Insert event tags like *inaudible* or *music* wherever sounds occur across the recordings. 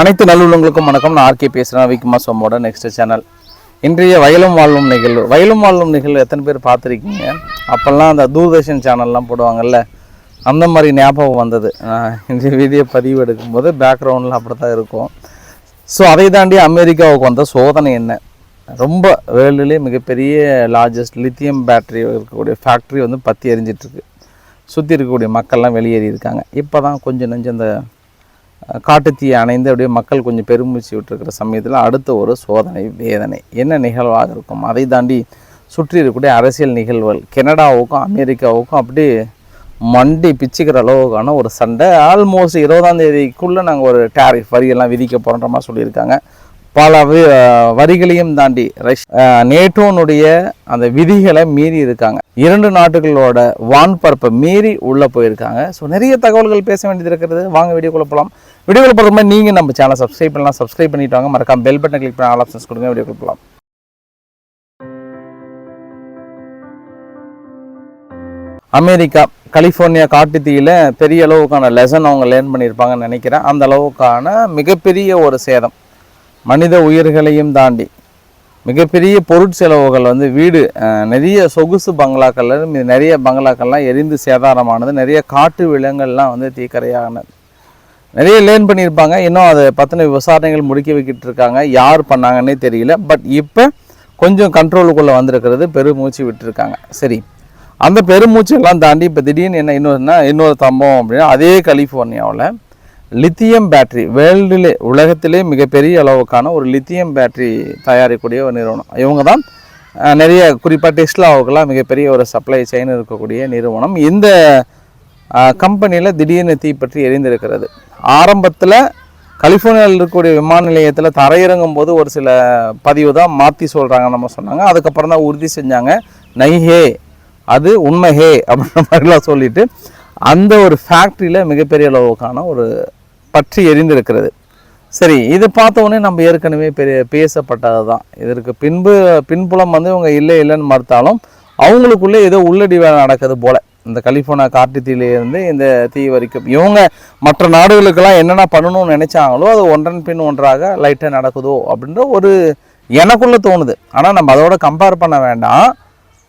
அனைத்து நல்லுள்ளங்களுக்கும் வணக்கம். நான் ஆர்கே பேசுகிறேன் விக்மா சோமோட நெக்ஸ்ட் சேனல் இன்றைய வயலும் வாழும் நிகழ்வு. வயலும் வாழும் நிகழ்வு எத்தனை பேர் பார்த்துருக்கீங்க? அப்போல்லாம் அந்த தூர்தர்ஷன் சேனல்லாம் போடுவாங்கல்ல அந்த மாதிரி ஞாபகம் வந்தது. இன்றைய இந்த வீடியோ பதிவு எடுக்கும்போது பேக்ரவுண்டில் அப்படி தான் இருக்கும். ஸோ அதை தாண்டி அமெரிக்காவுக்கு வந்த சோதனை என்ன? ரொம்ப வேர்ல்டுலேயே மிகப்பெரிய லார்ஜஸ்ட் லித்தியம் பேட்டரி இருக்கக்கூடிய ஃபேக்ட்ரி வந்து பற்றி எரிஞ்சிட்ருக்கு சுற்றி இருக்கக்கூடிய மக்கள்லாம் வெளியேறி இருக்காங்க இப்போ தான் கொஞ்சம் நெஞ்சு அந்த காட்டுத்தீ அணைந்து அப்படியே மக்கள் கொஞ்சம் பெருமூச்சு விட்டுருக்கிற சமயத்தில் அடுத்த ஒரு சோதனை வேதனை. என்ன நிகழ்வாக இருக்கும்? அதை தாண்டி சுற்றி இருக்கக்கூடிய அரசியல் நிகழ்வுகள் கனடாவுக்கும் அமெரிக்காவுக்கும் அப்படியே மண்டி பிச்சுக்கிற அளவுக்கான ஒரு சண்டை. ஆல்மோஸ்ட் இருபதாம் தேதிக்குள்ளே நாங்கள் ஒரு டேரிஃப் வரியெல்லாம் விதிக்க போகிறோன்ற மாதிரி சொல்லியிருக்காங்க. பல வரிகளையும் தாண்டி ரஷ் நேட்டோனுடைய அந்த விதிகளை மீறி இருக்காங்க. இரண்டு நாட்டுகளோட வான்பரப்பை மீறி உள்ளே போயிருக்காங்க. ஸோ நிறைய தகவல்கள் பேச வேண்டியது இருக்கிறது வாங்க வீடியோக்குள்ள போகலாம் வீடியோக்குள்ள போகிற மாதிரி நீங்கள் நம்ம சேனலை சப்ஸ்கிரைப் பண்ணலாம். சப்ஸ்கிரைப் பண்ணிட்டு வாங்க. மறக்காம பெல் பட்டனை கிளிக் பண்ணி ஆல் ஆப்ஷன்ஸ் கொடுங்க. வீடியோக்குள்ள போகலாம் அமெரிக்கா கலிஃபோர்னியா காட்டுத்தீயில் பெரிய அளவுக்கான லெசன் அவங்க லேர்ன் பண்ணியிருப்பாங்கன்னு நினைக்கிறேன். அந்த அளவுக்கான மிகப்பெரிய ஒரு சேதம். மனித உயிர்களையும் தாண்டி மிகப்பெரிய பொருட்செலவுகள் வந்து வீடு நிறைய சொகுசு பங்களாக்கள் நிறைய பங்களாக்கள்லாம் எரிந்து சேதாரமானது நிறைய காட்டு விலங்குகள்லாம் வந்து தீக்கரையானது. நிறைய லேர்ன் பண்ணியிருப்பாங்க. இன்னும் அதை பற்றின விசாரணைகள் முடிக்க வைக்கிட்டு இருக்காங்க யார் பண்ணாங்கன்னே தெரியல. பட் இப்போ கொஞ்சம் கண்ட்ரோலுக்குள்ளே வந்திருக்கிறது பெருமூச்சு விட்டுருக்காங்க. சரி. அந்த பெருமூச்சு எல்லாம் தாண்டி இப்போ திடீர்னு என்ன இன்னொருன்னா இன்னொரு சம்பவம் அப்படின்னா அதே கலிஃபோர்னியாவில் லித்தியம் பேட்ரி வேர்ல்டுலே உலகத்திலே மிகப்பெரிய அளவுக்கான ஒரு லித்தியம் பேட்டரி தயாரிக்கக்கூடிய ஒரு நிறுவனம். இவங்க தான் நிறைய குறிப்பாக டெஸ்லாவுக்கெல்லாம் மிகப்பெரிய ஒரு சப்ளை செயின் இருக்கக்கூடிய நிறுவனம். இந்த கம்பெனியில் திடீர்னு தீப்பற்றி எரிந்திருக்கிறது. ஆரம்பத்தில் கலிஃபோர்னியாவில் இருக்கக்கூடிய விமான நிலையத்தில் தரையிறங்கும் போது ஒரு சில பதிவு தான் மாற்றி சொல்கிறாங்க நம்ம சொன்னாங்க. அதுக்கப்புறம் தான் உறுதி செஞ்சாங்க. நைஹே அது உண்மை ஹே அப்படின்ற மாதிரிலாம் சொல்லிட்டு அந்த ஒரு ஃபேக்ட்ரியில் மிகப்பெரிய அளவுக்கான ஒரு பற்றி எரிந்திருக்கிறது. சரி இது பார்த்தோன்னே நம்ம ஏற்கனவே பெரிய பேசப்பட்டது தான் இதற்கு பின்பு பின்புலம் வந்து இவங்க இல்லை இல்லைன்னு மறுத்தாலும் அவங்களுக்குள்ளே ஏதோ உள்ளடி வேலை நடக்குது போல். இந்த கலிஃபோர்னியா காட்டுத்தீயிலேருந்து இந்த தீ வரைக்கும். இவங்க மற்ற நாடுகளுக்கெல்லாம் என்னென்ன பண்ணணும்னு நினச்சாங்களோ அது ஒன்றன் பின் ஒன்றாக லைட்டாக நடக்குதோ அப்படின்ற ஒரு எனக்குள்ளே தோணுது. ஆனால் நம்ம அதோட கம்பேர் பண்ண வேண்டாம்.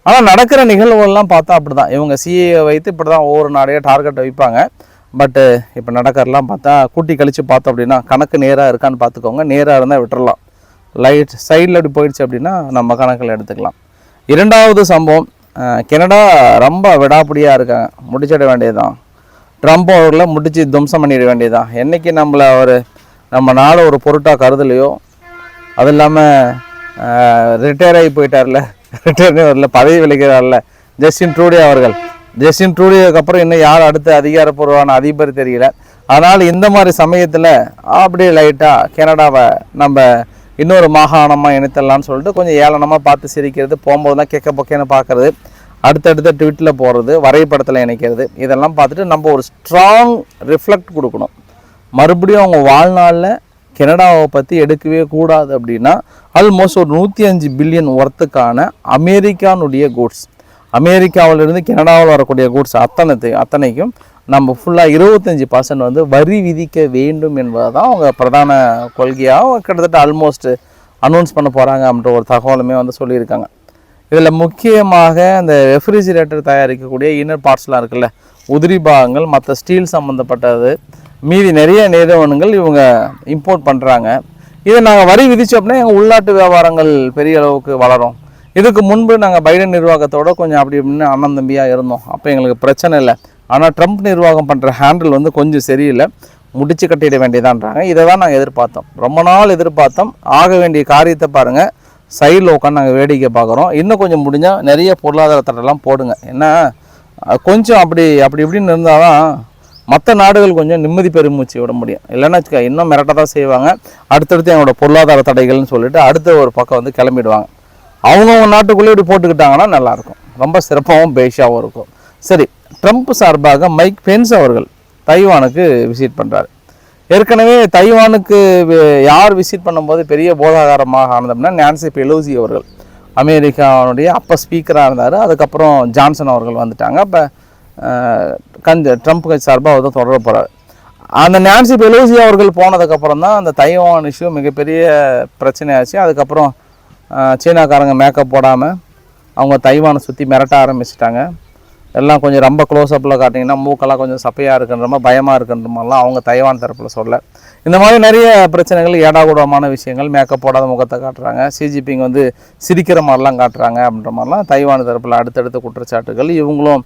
ஆனால் நடக்கிற நிகழ்வுகள்லாம் பார்த்தா அப்படி தான் இவங்க சிஏ வைத்து இப்படி தான் ஒவ்வொரு நாடையே டார்கெட் வைப்பாங்க. பட்டு இப்போ நடக்கிறலாம் பார்த்தா கூட்டி கழித்து பார்த்தோம் அப்படின்னா கணக்கு நேராக இருக்கான்னு பார்த்துக்கோங்க. நேராக இருந்தால் விட்டுறலாம். லைட் சைடில் அப்படி போயிடுச்சு அப்படின்னா நம்ம கணக்கில் எடுத்துக்கலாம். இரண்டாவது சம்பவம் கெனடா ரொம்ப விடாப்பிடியாக இருக்காங்க முடிச்சிட வேண்டியதுதான். ட்ரம்ப் அவர்களை முடித்து துவம்சம் பண்ணிட வேண்டியதுதான். என்றைக்கு நம்மளை ஒரு நம்ம நாடு ஒரு பொருட்டாக கருதலையோ அது இல்லாமல் ரிட்டையர் ஆகி போயிட்டார்ல. *laughs* ரிட்டையர் வரல பதவி விலகிறார்ல. ஜஸ்டின் ட்ரூடே அவர்கள். ஜஸ்டின் ட்ரூடியோக்கப்புறம் இன்னும் யார் அடுத்த அதிகாரப்பூர்வமான அதிபர் தெரியல. அதனால் இந்த மாதிரி சமயத்தில் அப்படியே லைட்டாக கனடாவை நம்ம இன்னொரு மாகாணமாக இணைத்தலாம்னு சொல்லிட்டு கொஞ்சம் ஏளனமாக பார்த்து சிரிக்கிறது போகும்போது தான் கேட்க பொக்கேன்னு பார்க்குறது அடுத்தடுத்த ட்விட்டில் போகிறது வரைபடத்தில் இணைக்கிறது இதெல்லாம் பார்த்துட்டு நம்ம ஒரு ஸ்ட்ராங் ரிஃப்ளெக்ட் கொடுக்கணும். மறுபடியும் அவங்க வாழ்நாளில் கனடாவை பற்றி எடுக்கவே கூடாது அப்படின்னா ஆல்மோஸ்ட் ஒரு நூற்றி அஞ்சு பில்லியன் ஒர்த்துக்கான அமெரிக்கானுடைய கூட்ஸ் அமெரிக்காவிலிருந்து கனடாவில் வரக்கூடிய கூட்ஸ் அத்தனைத்து அத்தனைக்கும் நம்ம ஃபுல்லாக இருபத்தஞ்சி பர்சன்ட் வந்து வரி விதிக்க வேண்டும் என்பதை தான் அவங்க பிரதான கொள்கையாக கிட்டத்தட்ட ஆல்மோஸ்ட் அனௌன்ஸ் பண்ண போகிறாங்க அப்படின்ற ஒரு தகவலுமே வந்து சொல்லியிருக்காங்க. இதில் முக்கியமாக இந்த ரெஃப்ரிஜிரேட்டர் தயாரிக்கக்கூடிய இன்னர் பார்ட்ஸ்லாம் இருக்குல்ல உதிரி பாகங்கள் மற்ற ஸ்டீல் சம்மந்தப்பட்டது மீதி நிறைய நிறுவனங்கள் இவங்க இம்போர்ட் பண்ணுறாங்க இதை நாங்கள் வரி விதித்தோம்னா எங்கள் உள்நாட்டு வியாபாரங்கள் பெரிய அளவுக்கு வளரும். இதுக்கு முன்பு நாங்கள் பைடன் நிர்வாகத்தோட கொஞ்சம் அப்படி இப்படின்னு அண்ணன் தம்பியாக இருந்தோம். அப்போ எங்களுக்கு பிரச்சனை இல்லை. ஆனால் ட்ரம்ப் நிர்வாகம் பண்ணுற ஹேண்டில் வந்து கொஞ்சம் சரியில்லை. முடிச்சு கட்டிட வேண்டியதான்றாங்க. இதை தான் நாங்கள் எதிர்பார்த்தோம். ரொம்ப நாள் எதிர்பார்த்தோம். ஆக வேண்டிய காரியத்தை பாருங்கள் சைடில் உட்காந்து நாங்கள் வேடிக்கை பார்க்குறோம். இன்னும் கொஞ்சம் முடிஞ்சால் நிறைய பொருளாதார தடெல்லாம் போடுங்க. ஏன்னா கொஞ்சம் அப்படி அப்படி இப்படின்னு இருந்தால் தான் மற்ற நாடுகள் கொஞ்சம் நிம்மதி பெருமூச்சு விட முடியும். இல்லைன்னா வச்சுக்க இன்னும் மிரட்ட தான் செய்வாங்க. அடுத்தடுத்து எங்களோட பொருளாதார தடைகள்னு சொல்லிட்டு அடுத்த ஒரு பக்கம் வந்து கிளம்பிடுவாங்க. அவங்கவுங்க நாட்டுக்குள்ளே இப்படி போட்டுக்கிட்டாங்கன்னா நல்லாயிருக்கும். ரொம்ப சிறப்பாகவும் பேஷாகவும் இருக்கும். சரி ட்ரம்ப் சார்பாக மைக் பென்ஸ் அவர்கள் தைவானுக்கு விசிட் பண்ணுறாரு ஏற்கனவே தைவானுக்கு யார் விசிட் பண்ணும்போது பெரிய போதாகாரமாக ஆனதுன்னா நான்சி பெலோசி அவர்கள். அமெரிக்காவுடைய அப்போ ஸ்பீக்கராக இருந்தார். அதுக்கப்புறம் ஜான்சன் அவர்கள் வந்துட்டாங்க. அப்போ கஞ்ச ட்ரம்ப் சார்பாக அவர் தான் தொடர போகிறார் அந்த நான்சி பெலோசி அவர்கள் போனதுக்கப்புறம் தான் அந்த தைவான் இஷ்யூ மிகப்பெரிய பிரச்சனையாச்சு. அதுக்கப்புறம் சீனாக்காரங்க மேக்கப் போடாமல் அவங்க தைவானை சுற்றி மிரட்ட ஆரம்பிச்சிட்டாங்க. எல்லாம் கொஞ்சம் ரொம்ப க்ளோஸ்அப்பில் காட்டிங்கன்னா மூக்கெல்லாம் கொஞ்சம் சப்பையாக இருக்குன்ற மாதிரி பயமாக இருக்குன்ற மாதிரிலாம் அவங்க தைவான் தரப்பில் சொல்ல இந்த மாதிரி நிறைய பிரச்சனைகள் ஏடாகூடமான விஷயங்கள் மேக்கப் போடாத முகத்தை காட்டுறாங்க. சிஜிபிங் வந்து சிரிக்கிற மாதிரிலாம் காட்டுறாங்க அப்படின்ற மாதிரிலாம் தைவான் தரப்பில் அடுத்தடுத்த குற்றச்சாட்டுகள். இவங்களும்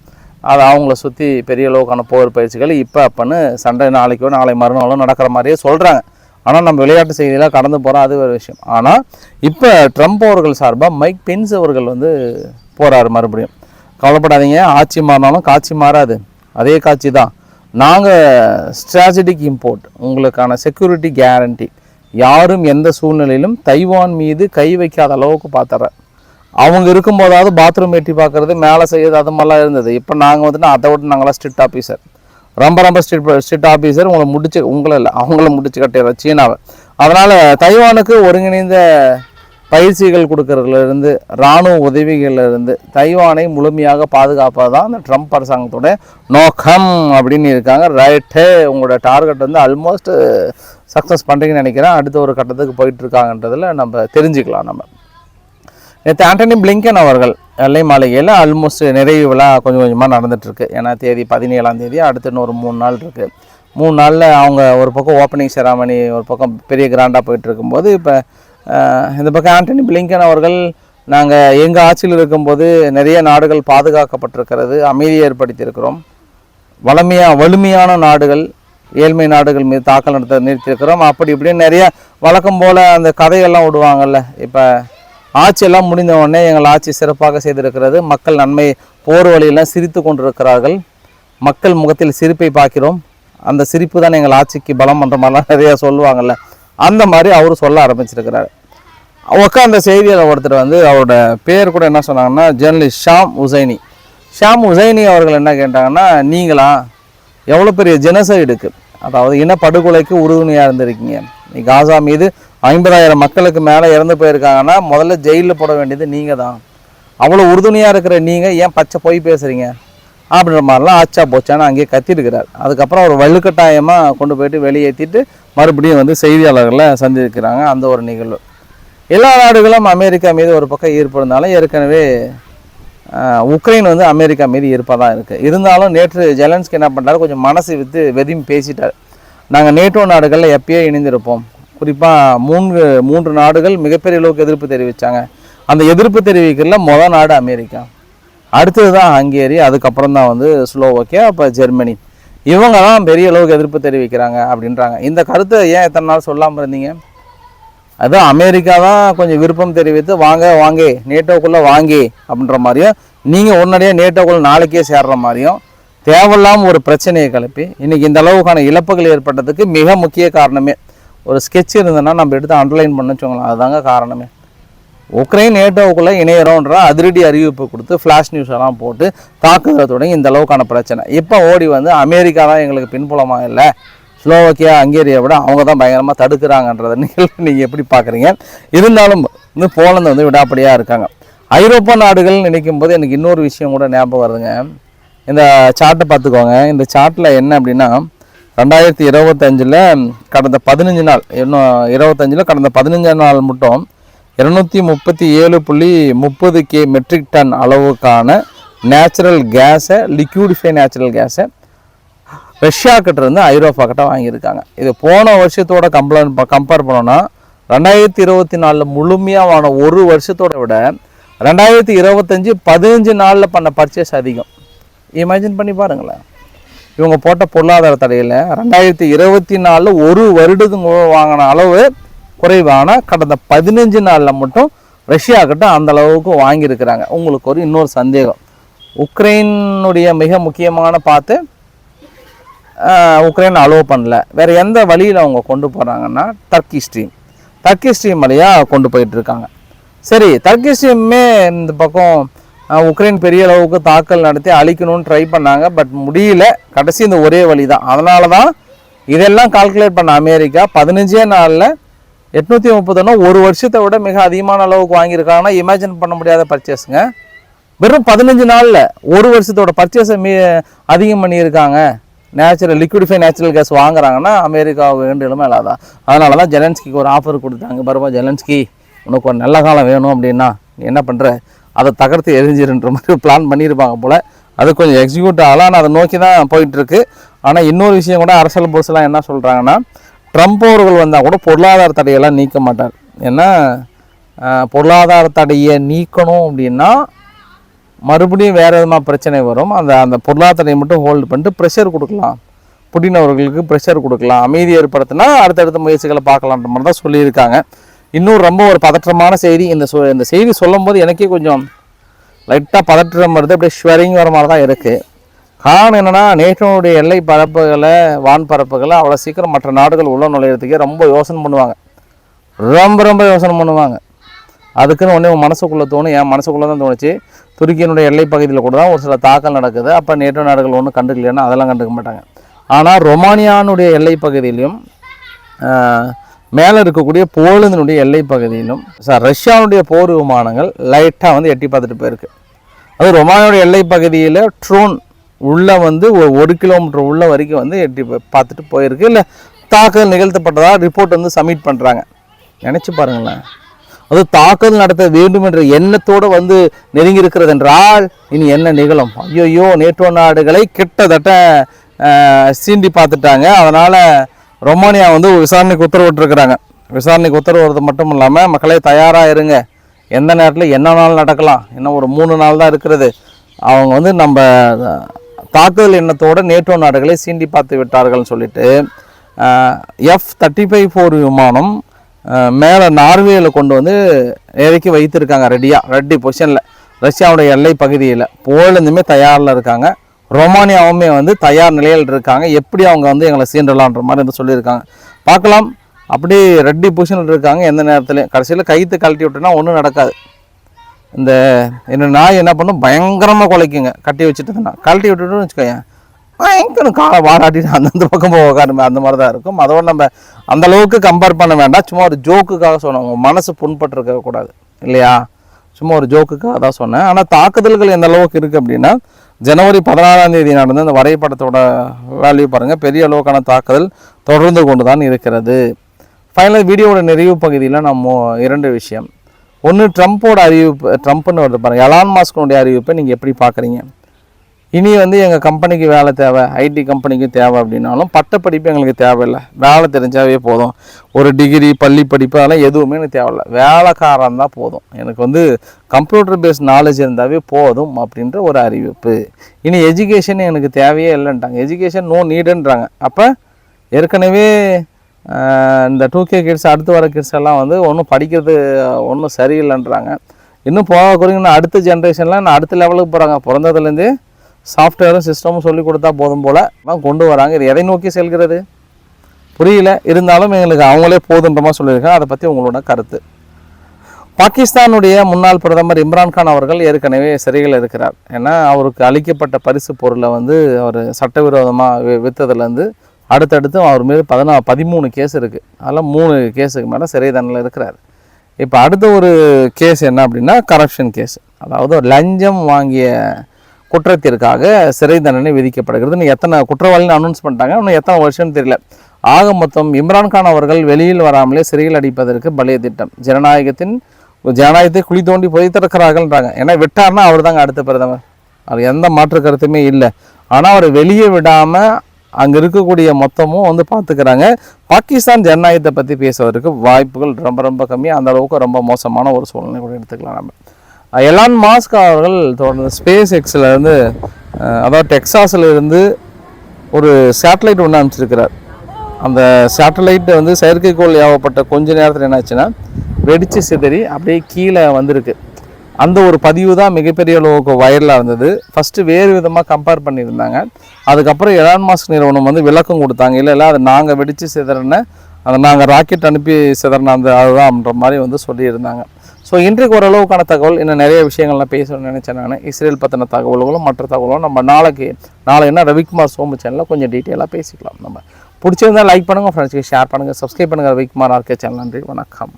அது அவங்கள சுற்றி பெரிய அளவுக்கான போர் பயிற்சிகள் இப்போ அப்பன்னு சண்டை நாளைக்கோ நாளை மறுநாளோ நடக்கிற மாதிரியே சொல்கிறாங்க ஆனால் நம்ம விளையாட்டு செய்தியெல்லாம் கடந்து போகிறோம் அது ஒரு விஷயம். ஆனால் இப்போ ட்ரம்ப் அவர்கள் சார்பாக மைக் பென்ஸ் அவர்கள் வந்து போகிறாரு மறுபடியும். கவலைப்படாதீங்க ஆட்சி மாறினாலும் காட்சி மாறாது. அதே காட்சி தான். நாங்கள் ஸ்ட்ராட்டஜிக் இம்போர்ட் உங்களுக்கான செக்யூரிட்டி கேரண்டி யாரும் எந்த சூழ்நிலையிலும் தைவான் மீது கை வைக்காத அளவுக்கு பார்த்துறேன். அவங்க இருக்கும்போதாவது பாத்ரூம் எட்டி பார்க்கறது மேலே செய்யறது அது மாதிரிலாம் இருந்தது. இப்போ நாங்கள் வந்துட்டு அதை விட நாங்களாம் ஸ்ட்ரிக்ட் ஆஃபீஸர் ரொம்ப ரொம்ப ஸ்ட்ரிட் ஸ்ட்ரிட் ஆஃபீஸர் உங்களை முடிச்சு உங்களை இல்லை அவங்கள முடிச்சு கட்டிடுறோம் சீனாவை. அதனால் தைவானுக்கு ஒருங்கிணைந்த பயிற்சிகள் கொடுக்கறதுலேருந்து இராணுவ உதவிகள்லேருந்து தைவானை முழுமையாக பாதுகாப்பது தான் அந்த ட்ரம்ப் அரசாங்கத்தோட நோக்கம் அப்படின்னு இருக்காங்க. ரைட்டு உங்களோட டார்கெட் வந்து ஆல்மோஸ்ட் சக்ஸஸ் பண்ணுறீங்கன்னு நினைக்கிறேன். அடுத்த ஒரு கட்டத்துக்கு போயிட்டுருக்காங்கன்றதில் நம்ம தெரிஞ்சுக்கலாம் நம்ம. நேற்று ஆண்டனி பிளிங்கன் அவர்கள் எல்லை மாளிகையில் ஆல்மோஸ்ட் நிறைவு விழா கொஞ்சம் கொஞ்சமாக நடந்துட்டுருக்கு. ஏன்னா தேதி பதினேழாம் தேதி அடுத்து இன்னொரு மூணு நாள் இருக்குது மூணு நாளில் அவங்க ஒரு பக்கம் ஓப்பனிங் செராமணி ஒரு பக்கம் பெரிய கிராண்டாக போயிட்டு இருக்கும்போது இப்போ இந்த பக்கம் ஆண்டனி பிளிங்கன் அவர்கள் நாங்கள் எங்கள் ஆட்சியில் இருக்கும்போது நிறைய நாடுகள் பாதுகாக்கப்பட்டிருக்கிறது அமைதியை ஏற்படுத்தியிருக்கிறோம். வளமையாக வலிமையான நாடுகள் ஏழ்மை நாடுகள் மீது தாக்கல் நடத்த நிறுத்தியிருக்கிறோம். அப்படி இப்படின்னு நிறைய வழக்கம் போல் அந்த கதையெல்லாம் விடுவாங்கல்ல. இப்போ ஆட்சியெல்லாம் முடிந்த உடனே எங்கள் ஆட்சி சிறப்பாக செய்திருக்கிறது. மக்கள் நன்மை போர் வழியெல்லாம் சிரித்து கொண்டிருக்கிறார்கள். மக்கள் முகத்தில் சிரிப்பை பார்க்கிறோம். அந்த சிரிப்பு தான் எங்கள் ஆட்சிக்கு பலம் பண்ணுற மாதிரிலாம் நிறையா சொல்லுவாங்கள்ல அந்த மாதிரி அவர் சொல்ல ஆரம்பிச்சிருக்கிறாரு. உட்காந்த செய்தியில் ஒருத்தர் வந்து அவரோட பேர் கூட என்ன சொன்னாங்கன்னா journalist Sam Husseini. Sam Husseini அவர்கள் என்ன கேட்டாங்கன்னா நீங்களா எவ்வளோ பெரிய ஜெனசைடுக்கு அதாவது இனப்படுகொலைக்கு உறுதுணையாக இருந்திருக்கீங்க. நீ காசா மீது ஐம்பதாயிரம் மக்களுக்கு மேலே இறந்து போயிருக்காங்கன்னா முதல்ல ஜெயிலில் போட வேண்டியது நீங்கள் தான். அவ்வளோ உறுதுணையாக இருக்கிற நீங்கள் ஏன் பச்சை பொய் பேசுகிறீங்க அப்படின்ற மாதிரிலாம் ஆச்சா போச்சான்னு அங்கேயே கத்திருக்கிறார். அதுக்கப்புறம் அவர் வலுக்கட்டாயமாக கொண்டு போயிட்டு வெளியேற்றிட்டு மறுபடியும் வந்து செய்தியாளர்களை சந்திக்கிறாங்க அந்த ஒரு நிகழ்வு. எல்லா நாடுகளும் அமெரிக்கா மீது ஒரு பக்கம் ஈர்ப்பு இருந்தாலும் ஏற்கனவே உக்ரைன் வந்து அமெரிக்கா மீது ஈர்ப்பாக தான் இருக்குது. இருந்தாலும் நேற்று ஜெலன்ஸ்க்கு என்ன பண்ணுறாரு கொஞ்சம் மனசு விற்று வெதும்பி பேசிட்டார். நாங்கள் நேட்டோ நாடுகளில் எப்பயோ இணைந்திருப்போம். குறிப்பாக மூன்று மூன்று நாடுகள் மிகப்பெரிய அளவுக்கு எதிர்ப்பு தெரிவித்தாங்க அந்த எதிர்ப்பு தெரிவிக்கிறதுல மொதல் நாடு அமெரிக்கா. அடுத்தது தான் ஹங்கேரி அதுக்கப்புறம் தான் வந்து ஸ்லோவோக்கியா அப்போ ஜெர்மனி. இவங்க தான் பெரிய அளவுக்கு எதிர்ப்பு தெரிவிக்கிறாங்க அப்படின்றாங்க. இந்த கருத்தை ஏன் எத்தனை நாள் சொல்லாமல் இருந்தீங்க? அதுதான் அமெரிக்கா தான் கொஞ்சம் விருப்பம் தெரிவித்து வாங்க வாங்க நேட்டோக்குள்ளே வாங்கி அப்படின்ற மாதிரியும் நீங்கள் உடனடியாக நேட்டோக்குள்ளே நாளைக்கே சேர்ற மாதிரியும் தேவையில்லாமல் ஒரு பிரச்சனையை கிளப்பி இன்றைக்கி இந்த அளவுக்கான இழப்புகள் ஏற்பட்டதுக்கு மிக முக்கிய காரணமே ஒரு ஸ்கெட்ச் இருந்ததுன்னா நம்ம எடுத்து அண்டர்லைன் பண்ண வச்சுக்கலாம் அதுதாங்க காரணமே. உக்ரைன் நேட்டோவுக்குள்ளே இணையறோன்ற அதிரடி அறிவிப்பு கொடுத்து ஃப்ளாஷ் நியூஸ் எல்லாம் போட்டு தாக்குதல் தொடங்கி இந்த அளவுக்கான பிரச்சனை. இப்போ ஓடி வந்து அமெரிக்கா தான் எங்களுக்கு பின்புலமாக இல்லை. ஸ்லோவக்கியா ஹங்கேரியை விட அவங்க தான் பயங்கரமாக தடுக்கிறாங்கன்றத நிகழ்வு *laughs* நீங்கள் எப்படி பார்க்குறீங்க இருந்தாலும் வந்து போலந்து வந்து விடாப்படியாக இருக்காங்க. ஐரோப்பா நாடுகள் நினைக்கும் போது எனக்கு இன்னொரு விஷயம் கூட ஞாபகம் வருதுங்க. இந்த சார்ட்டை பார்த்துக்கோங்க. இந்த சார்ட்டில் என்ன அப்படின்னா ரெண்டாயிரத்தி இருபத்தஞ்சில் கடந்த பதினஞ்சு நாள் இன்னும் இருபத்தஞ்சில் கடந்த பதினஞ்சு நாள் மட்டும் இரநூத்தி முப்பத்தி ஏழு புள்ளி முப்பது கே மெட்ரிக் டன் அளவுக்கான நேச்சுரல் கேஸை லிக்யூடிஃபை நேச்சுரல் கேஸை ரஷ்யா கிட்ட இருந்து ஐரோப்பா கிட்ட வாங்கியிருக்காங்க. இது போன வருஷத்தோட கம்ப்ளைண்ட் கம்பேர் பண்ணோன்னா ரெண்டாயிரத்தி இருபத்தி நாலில் முழுமையாக ஒரு வருஷத்தோட விட ரெண்டாயிரத்தி இருபத்தஞ்சி பதினஞ்சு நாளில் பண்ண பர்ச்சேஸ் அதிகம். இமேஜின் பண்ணி பாருங்களேன். இவங்க போட்ட பொருளாதார தடையில் ரெண்டாயிரத்தி இருபத்தி நாலில் ஒரு வருடத்துக்கு வாங்கின அளவு குறைவான கடந்த பதினஞ்சு நாளில் மட்டும் ரஷ்யா கிட்ட அந்த அளவுக்கு வாங்கியிருக்கிறாங்க. உங்களுக்கு ஒரு இன்னொரு சந்தேகம். உக்ரைனுடைய மிக முக்கியமான பார்த்து உக்ரைன் அலோவ் பண்ணல. வேற எந்த வழியில் அவங்க கொண்டு போகிறாங்கன்னா டர்க்கி ஸ்ட்ரீம் டர்க்கி ஸ்ட்ரீம் வழியாக கொண்டு போயிட்டு இருக்காங்க. சரி டர்க்கி ஸ்ட்ரீமே இந்த பக்கம் உக்ரைன் பெரிய அளவுக்கு தாக்கல் நடத்தி அழிக்கணும்னு ட்ரை பண்ணாங்க. பட் முடியல. கடைசி இந்த ஒரே வழி தான் அதனால தான் இதெல்லாம் கால்குலேட் பண்ண அமெரிக்கா பதினஞ்சே நாளில் எட்நூற்றி முப்பதுன்னா ஒரு வருஷத்தை விட மிக அதிகமான அளவுக்கு வாங்கியிருக்காங்கன்னா இமேஜின் பண்ண முடியாத பர்ச்சேஸுங்க வெறும் பதினஞ்சு நாளில் ஒரு வருஷத்தோட பர்ச்சேஸை மீ அதிகம் பண்ணியிருக்காங்க. நேச்சுரல் லிக்விடிஃபை நேச்சுரல் கேஸ் வாங்குறாங்கன்னா அமெரிக்கா வேண்டுமே இல்லாதான் அதனால தான் ஜெலன்ஸ்கிக்கு ஒரு ஆஃபர் கொடுத்தாங்க பரவாயில்ல ஜெலன்ஸ்கி உனக்கு ஒரு நல்ல காலம் வேணும் அப்படின்னா நீ என்ன பண்ணுற அதை தகர்த்து எரிஞ்சிருன்ற மாதிரி பிளான் பண்ணியிருப்பாங்க போல். அது கொஞ்சம் எக்ஸிக்யூட் ஆகலாம். ஆனால் அதை நோக்கி தான் போயிட்டுருக்கு. ஆனால் இன்னொரு விஷயம் கூட அரசியல் பொருசெல்லாம் என்ன சொல்கிறாங்கன்னா ட்ரம்ப் அவர்கள் வந்தால் கூட பொருளாதார தடையெல்லாம் நீக்க மாட்டார். ஏன்னா பொருளாதார தடையை நீக்கணும் அப்படின்னா மறுபடியும் வேறு விதமாக பிரச்சனை வரும். அந்த அந்த பொருளாதாரத்தை மட்டும் ஹோல்டு பண்ணிட்டு ப்ரெஷர் கொடுக்கலாம். புட்டின் அவர்களுக்கு ப்ரெஷர் கொடுக்கலாம். அமைதி ஏற்படுத்தினா அடுத்தடுத்த முயற்சிகளை பார்க்கலான்ற மாதிரி தான் சொல்லியிருக்காங்க. இன்னும் ரொம்ப ஒரு பதற்றமான செய்தி. இந்த சொ இந்த செய்தி சொல்லும்போது எனக்கே கொஞ்சம் லைட்டாக பதற்றம் வருது. அப்படியே ஷுவரிங் வர மாதிரி தான் இருக்குது காரணம் என்னென்னா நேட்டோனுடைய எல்லை பரப்புகளை வான் பரப்புகளை அவ்வளோ சீக்கிரம் மற்ற நாடுகள் உள்ள நுழையிறதுக்கே ரொம்ப யோசனை பண்ணுவாங்க. ரொம்ப ரொம்ப யோசனை பண்ணுவாங்க. அதுக்குன்னு ஒன்றே மனசுக்குள்ளே தோணும். என் மனசுக்குள்ளே தான் தோணுச்சு. துருக்கியினுடைய எல்லை பகுதியில் கூட தான் ஒரு சில தாக்கல் நடக்குது. அப்போ நேட்டோ நாடுகள் ஒன்றும் கண்டுக்கலைன்னா அதெல்லாம் கண்டுக்க மாட்டாங்க. ஆனால் ரொமானியானுடைய எல்லை பகுதியிலையும் மேலே இருக்கக்கூடிய போலந்தினுடைய எல்லை பகுதியிலும் சார் ரஷ்யாவுடைய போர் விமானங்கள் லைட்டாக வந்து எட்டி பார்த்துட்டு போயிருக்கு. அது ரொமானியோட எல்லை பகுதியில் ட்ரோன் உள்ளே வந்து ஒரு ஒரு கிலோமீட்டர் உள்ள வரைக்கும் வந்து எட்டி பார்த்துட்டு போயிருக்கு. இல்லை தாக்குதல் நிகழ்த்தப்பட்டதாக ரிப்போர்ட் வந்து சப்மிட் பண்ணுறாங்க நினச்சி பாருங்களேன். அது தாக்குதல் நடத்த வேண்டும் என்ற எண்ணத்தோடு வந்து நெருங்கி இருக்கிறது என்றால் இனி என்ன நிகழும்? ஐயோ நேட்டோ நாடுகளை கிட்டத்தட்ட சீண்டி பார்த்துட்டாங்க. அதனால் ரொமானியா வந்து விசாரணைக்கு உத்தரவிட்டிருக்கிறாங்க. விசாரணைக்கு உத்தரவுறது மட்டும் இல்லாமல் மக்களே தயாராக இருங்க. எந்த நேரத்தில் என்ன நாள் நடக்கலாம். இன்னும் ஒரு மூணு நாள் தான் இருக்கிறது. அவங்க வந்து நம்ம தாக்குதல் எண்ணத்தோடு நேட்டோ நாடுகளை சீண்டி பார்த்து விட்டார்கள்னு சொல்லிட்டு எஃப் தேர்ட்டி ஃபைவ் ஃபோர் விமானம் மேலே நார்வேயில் கொண்டு வந்து இறக்கி வைத்திருக்காங்க ரெடியாக ரெடி பொசிஷனில். ரஷ்யாவுடைய எல்லை பகுதியில். போலேருந்துமே தயாரில் இருக்காங்க. ரொமானியாவுமே வந்து தயார் நிலையில் இருக்காங்க. எப்படி அவங்க வந்து எங்களை சீண்டலான்ற மாதிரி வந்து சொல்லியிருக்காங்க. பார்க்கலாம். அப்படியே ரெட்டி பொசிஷனில் இருக்காங்க. எந்த நேரத்துலையும். கடைசியில் கைத்து கழட்டி விட்டோன்னா ஒன்றும் நடக்காது. இந்த என்ன நாய் என்ன பண்ணும்? பயங்கரமாக குலைக்குங்க. கட்டி வச்சுட்டுதுன்னா. கழட்டி விட்டுட்டுன்னு வச்சுக்கோங்க பயங்கர காலை வாடாட்டிட்டு அந்தந்த பக்கம் போய் உட்காருமே. அந்த மாதிரி தான் இருக்கும். அதோட நம்ம அந்தளவுக்கு கம்பேர் பண்ண வேண்டாம். சும்மா ஒரு ஜோக்குக்காக சொன்னோம் உங்கள் மனசு புண்பட்டிருக்க கூடாது. இல்லையா? சும்மா ஒரு ஜோக்குக்காக தான் சொன்னேன். ஆனால் தாக்குதல்கள் எந்த அளவுக்கு இருக்குது அப்படின்னா ஜனவரி பதினாறாம் தேதி நடந்த அந்த வரைபடத்தோட வேல்யூ பாருங்கள் பெரிய அளவுக்கான தாக்குதல் தொடர்ந்து கொண்டு தான் இருக்கிறது. ஃபைனல் வீடியோவோட நிறைவு பகுதியில் நம்ம இரண்டு விஷயம். ஒன்று ட்ரம்ப்போட அறிவிப்பு ட்ரம்ப்னு வருது பாருங்கள் எலான் மாஸ்கனுடைய அறிவிப்பை நீங்கள் எப்படி பார்க்குறீங்க? இனி வந்து எங்கள் கம்பெனிக்கு வேலை தேவை ஐடி கம்பெனிக்கு தேவை அப்படின்னாலும் பட்டப்படிப்பு எங்களுக்கு தேவையில்லை. வேலை தெரிஞ்சாவே போதும். ஒரு டிகிரி பள்ளி படிப்பு அதெல்லாம் எதுவுமே எனக்கு தேவையில்லை. வேலைக்காரன் தான் போதும். எனக்கு வந்து கம்ப்யூட்டர் பேஸ்ட் நாலேஜ் இருந்தாவே போதும் அப்படின்ற ஒரு அறிவிப்பு. இனி எஜுகேஷன் எனக்கு தேவையே இல்லைன்ட்டாங்க. எஜுகேஷன் நோ நீடுன்றாங்க அப்போ ஏற்கனவே இந்த டூ கே கிட்ஸ் அடுத்து வர கிட்ஸ் எல்லாம் வந்து ஒன்றும் படிக்கிறது ஒன்றும் சரியில்லைன்றாங்க. இன்னும் போக குறைங்கன்னா அடுத்த ஜென்ரேஷன்லாம் நான் அடுத்த லெவலுக்கு போகிறாங்க பிறந்ததுலேருந்தே சாஃப்ட்வேரும் சிஸ்டமும் சொல்லி கொடுத்தா போதும் போல் தான் கொண்டு வராங்க. இது எதை நோக்கி செல்கிறது? புரியல. இருந்தாலும் எங்களுக்கு அவங்களே போதுன்ற மாதிரி சொல்லியிருக்காங்க. அதை பற்றி உங்களோட கருத்து. பாகிஸ்தானுடைய முன்னாள் பிரதமர் இம்ரான்கான் அவர்கள் ஏற்கனவே சிறையில் இருக்கிறார். ஏன்னா அவருக்கு அளிக்கப்பட்ட பரிசு பொருளை வந்து அவர் சட்டவிரோதமாக விற்றதுலேருந்து அடுத்தடுத்து அவர் மீது பதினா பதிமூணு கேஸ் இருக்குது அதில் மூணு கேஸுக்கு மேலே சிறை தண்டனையில் இருக்கிறார். இப்போ அடுத்த ஒரு கேஸ் என்ன அப்படின்னா கரப்ஷன் கேஸ் அதாவது ஒரு லஞ்சம் வாங்கிய குற்றத்திற்காக சிறை தண்டனை விதிக்கப்படுகிறது. இன்னும் எத்தனை குற்றவாளின்னு அனௌன்ஸ் பண்ணிட்டாங்க. இன்னும் எத்தனை வருஷம்னு தெரியல. ஆக மொத்தம் இம்ரான்கான் அவர்கள் வெளியில் வராமலே சிறையில் அடிப்பதற்கு பலிய திட்டம். ஜனநாயகத்தின் ஜனநாயகத்தை குழி தோண்டி புதைத்திருக்கிறார்கள்ன்றாங்க. ஏன்னா விட்டார்னா அவர் தாங்க அடுத்த பிரதமர். அவர் எந்த மாற்று கருத்துமே இல்லை. ஆனால் அவர் வெளியே விடாமல் அங்கே இருக்கக்கூடிய மொத்தமும் வந்து பார்த்துக்கிறாங்க பாகிஸ்தான் ஜனநாயகத்தை பற்றி பேசுவதற்கு வாய்ப்புகள் ரொம்ப ரொம்ப கம்மி. அந்த அளவுக்கு ரொம்ப மோசமான ஒரு சூழ்நிலை கூட எடுத்துக்கலாம் நம்ம எலான் மாஸ்க் அவர்கள் தொடர்ந்து ஸ்பேஸ் எக்ஸில் இருந்து அதாவது டெக்சாஸில் இருந்து ஒரு சேட்டலைட் ஒன்று அனுப்பிச்சிருக்கிறார். அந்த சேட்டலைட் வந்து செயற்கைக்கோள் ஏவப்பட்ட கொஞ்ச நேரத்தில் என்னாச்சுன்னா வெடிச்சு சிதறி அப்படியே கீழே வந்திருக்கு. அந்த ஒரு பதிவு தான் மிகப்பெரிய அளவுக்கு வைரலாக இருந்தது. ஃபஸ்ட்டு வேறு விதமாக கம்பேர் பண்ணியிருந்தாங்க. அதுக்கப்புறம் எலான் மாஸ்க் நிறுவனம் வந்து விளக்கம் கொடுத்தாங்க. இல்லை இல்லை அது நாங்கள் வெடித்து சிதறின அதை நாங்கள் ராக்கெட் அனுப்பி சிதறின அந்த அதுதான்ன்ற மாதிரி வந்து சொல்லியிருந்தாங்க. ஸோ இன்றைக்கு ஓரளவுக்கான தகவல் இன்னும் நிறைய விஷயங்கள்லாம் பேசணும்னு நினச்சேன் நான். இஸ்ரேல் பற்றின தகவல்களும் மற்ற தகவலும் நம்ம நாளைக்கு நாளை என்ன ரவிக்குமார் சோமு சேனலில் கொஞ்சம் டீட்டெயிலாக பேசிக்கலாம் நம்ம. பிடிச்சிருந்தால் லைக் பண்ணுங்கள் ஃப்ரெண்ட்ஸ்க்கு ஷேர் பண்ணுங்கள் சப்ஸ்கிரைப் பண்ணுங்கள் ரவிக்குமார் ஆர்கே சேனல் நன்றி வணக்கம்.